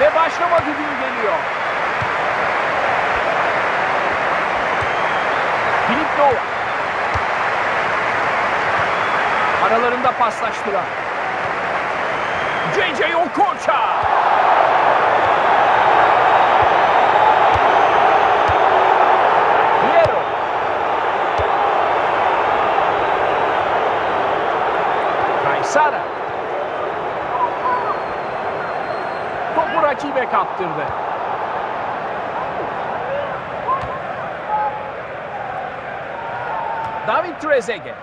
ve başlama düdüğü geliyor. Filip Nova. Aralarında paslaştılar. JJ Okocha. Piero. Kaysara. Kaptırdı. David Trezeguet.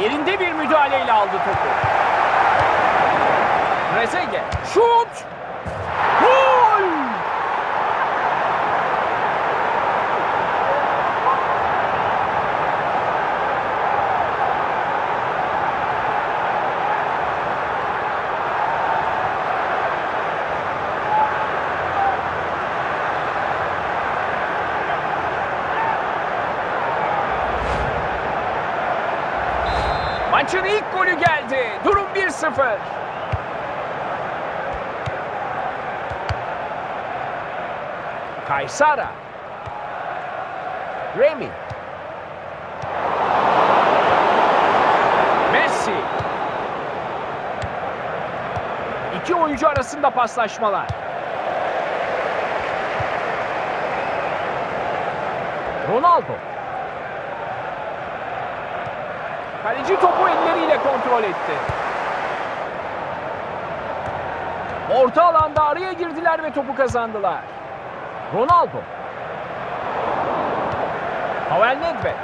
Yerinde bir müdahaleyle aldı topu. Trezeguet. Şut! Gol! Maçın ilk golü geldi. Durum 1-0. Kaysara. Remy. Messi. İki oyuncu arasında paslaşmalar. Ronaldo. Kaleci topu elleriyle kontrol etti. Orta alanda araya girdiler ve topu kazandılar. Ronaldo. Pavel Nedved.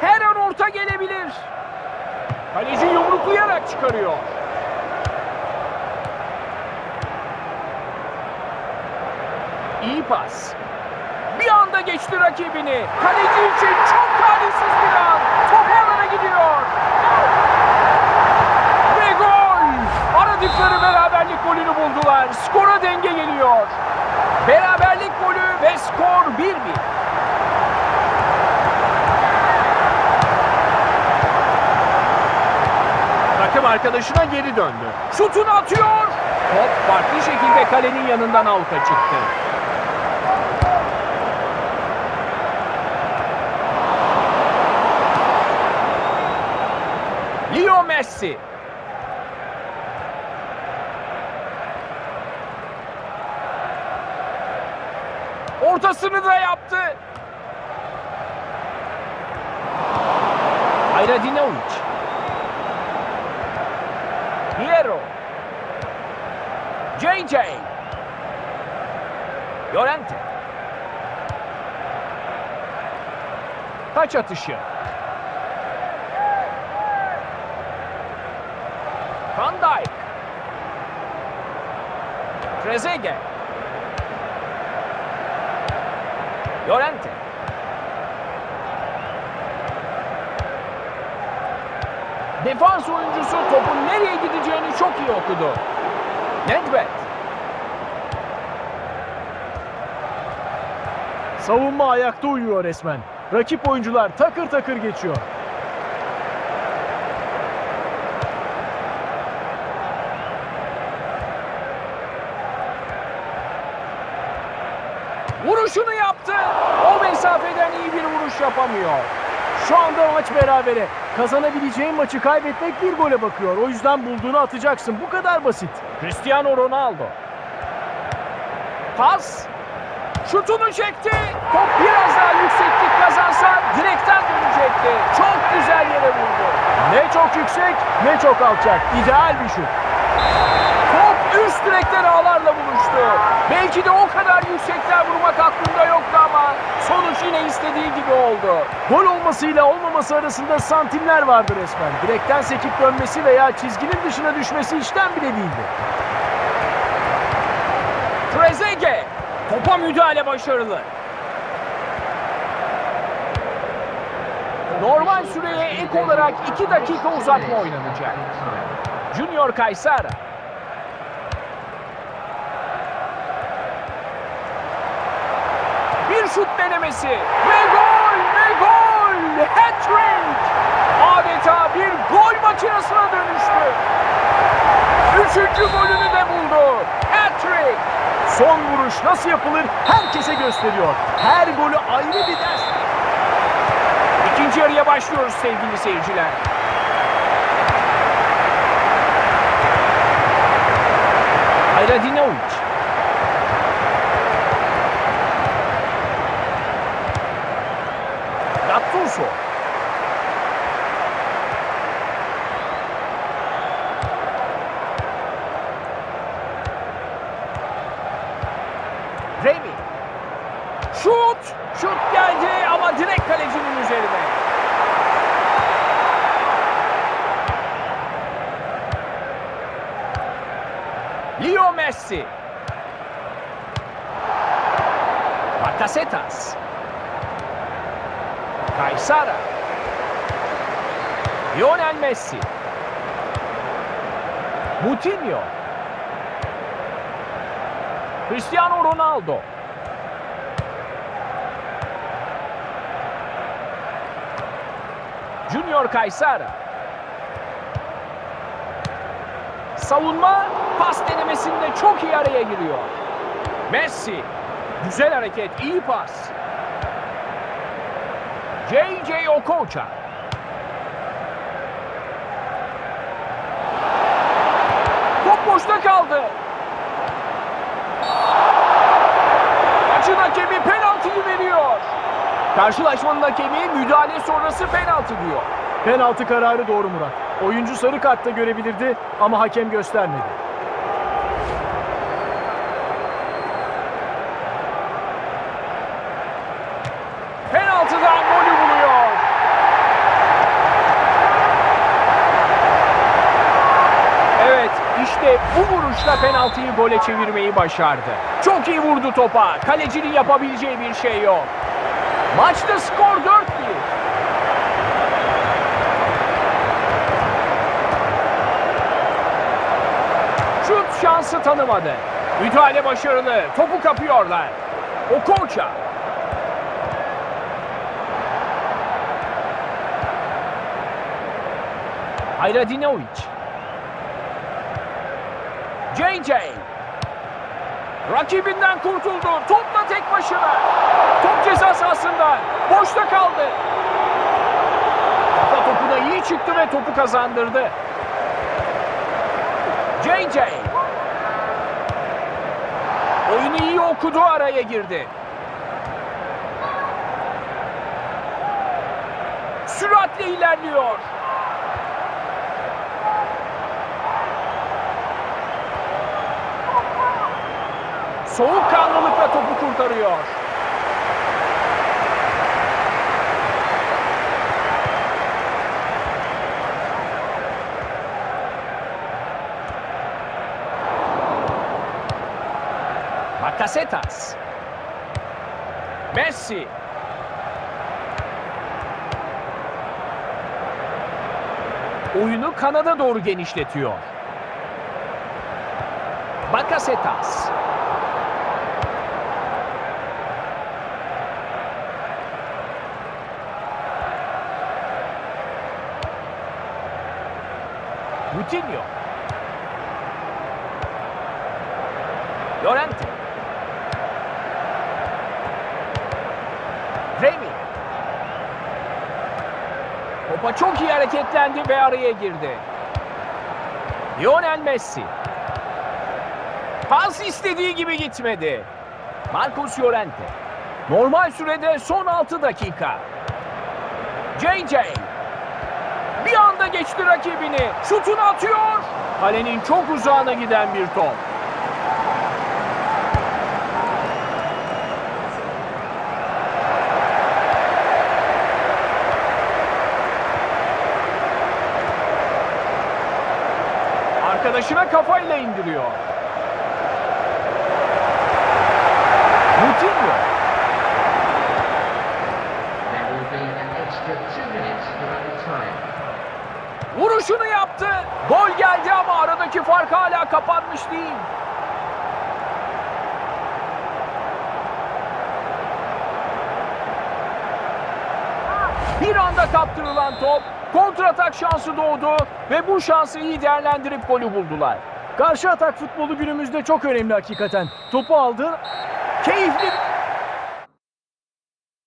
Her an orta gelebilir. Kaleci yumruklayarak çıkarıyor. İyi pas. Bir anda geçti rakibini. Kaleci için çok talihsiz bir an. Top alana gidiyor. Ve gol. Aradıkları beraberlik golünü buldular. Skora denge geliyor. Beraberlik golü ve skor 1-1. Takım arkadaşına geri döndü. Şutunu atıyor. Top farklı şekilde kalenin yanından avuta çıktı. Leo Messi. Ortasını da yaptı. Hayradinovic. Piero. JJ. Llorente. Taç atışı. Van Dijk. Trezeguet. Llorente. Defans oyuncusu topun nereye gideceğini çok iyi okudu. Nedved. Savunma ayakta uyuyor resmen. Rakip oyuncular takır takır geçiyor. Vuruşunu yaptı. O mesafeden iyi bir vuruş yapamıyor. Şu anda maç berabere. Kazanabileceğin maçı kaybetmek bir gole bakıyor. O yüzden bulduğunu atacaksın. Bu kadar basit. Cristiano Ronaldo. Pas. Şutunu çekti. Top biraz daha yükseklik kazansa direkten dönecekti. Çok güzel yere vurdu. Ne çok yüksek ne çok alçak. İdeal bir şut. Direkten ağlarla buluştu. Belki de o kadar yüksekten vurmak aklında yoktu ama sonuç yine istediği gibi oldu. Gol olmasıyla olmaması arasında santimler vardı resmen. Direkten sekip dönmesi veya çizginin dışına düşmesi işten bile değildi. Trezeguet. Topa müdahale başarılı. Normal süreye ek olarak 2 dakika uzatma oynanacak. Junior Kaysara. Şut denemesi ve gol ve gol! Hat-trick! Adeta bir gol makinesine dönüştü. Üçüncü golünü de buldu. Hat-trick! Son vuruş nasıl yapılır herkese gösteriyor. Her golü ayrı bir ders. İkinci yarıya başlıyoruz sevgili seyirciler. Hayradinovic. Gattuso. Remy. Şut! Şut geldi ama direkt kalecinin üzerine. Leo Messi. Bakasetas. Kaysara. Lionel Messi. Moutinho. Cristiano Ronaldo. Junior Kaysara. Savunma pas denemesinde çok iyi araya giriyor. Messi. Güzel hareket, iyi pas. J.J. Okocha. Top boşta kaldı. Maçın hakemi penaltıyı veriyor. Karşılaşmanın hakemi müdahale sonrası penaltı diyor. Penaltı kararı doğru Murat. Oyuncu sarı kartta görebilirdi ama hakem göstermedi. Penaltıyı gole çevirmeyi başardı. Çok iyi vurdu topa. Kalecinin yapabileceği bir şey yok. Maçta skor 4-1. Şut şansı tanımadı. Müdahale başarılı. Topu kapıyorlar. Okocha. Hayradinovic. JJ. Rakibinden kurtuldu. Topla tek başına. Top ceza sahasında. Boşta kaldı. Kafa topuna iyi çıktı ve topu kazandırdı. JJ. Oyunu iyi okudu araya girdi. Süratle ilerliyor. Soğukkanlılıkla topu kurtarıyor. Bakasetas. Messi. Oyunu kanada doğru genişletiyor. Bakasetas. Coutinho. Llorente. Remy. Topa çok iyi hareketlendi ve araya girdi. Lionel Messi. Pas istediği gibi gitmedi. Marcos Llorente. Normal sürede son 6 dakika. JJ. Anda geçti rakibini. Şutunu atıyor. Kalenin çok uzağına giden bir top. Arkadaşına kafayla indiriyor. kapanmış değil. Bir anda kaptırılan top kontratak şansı doğdu ve bu şansı iyi değerlendirip golü buldular. Karşı atak futbolu günümüzde çok önemli hakikaten. Topu aldı. Keyifli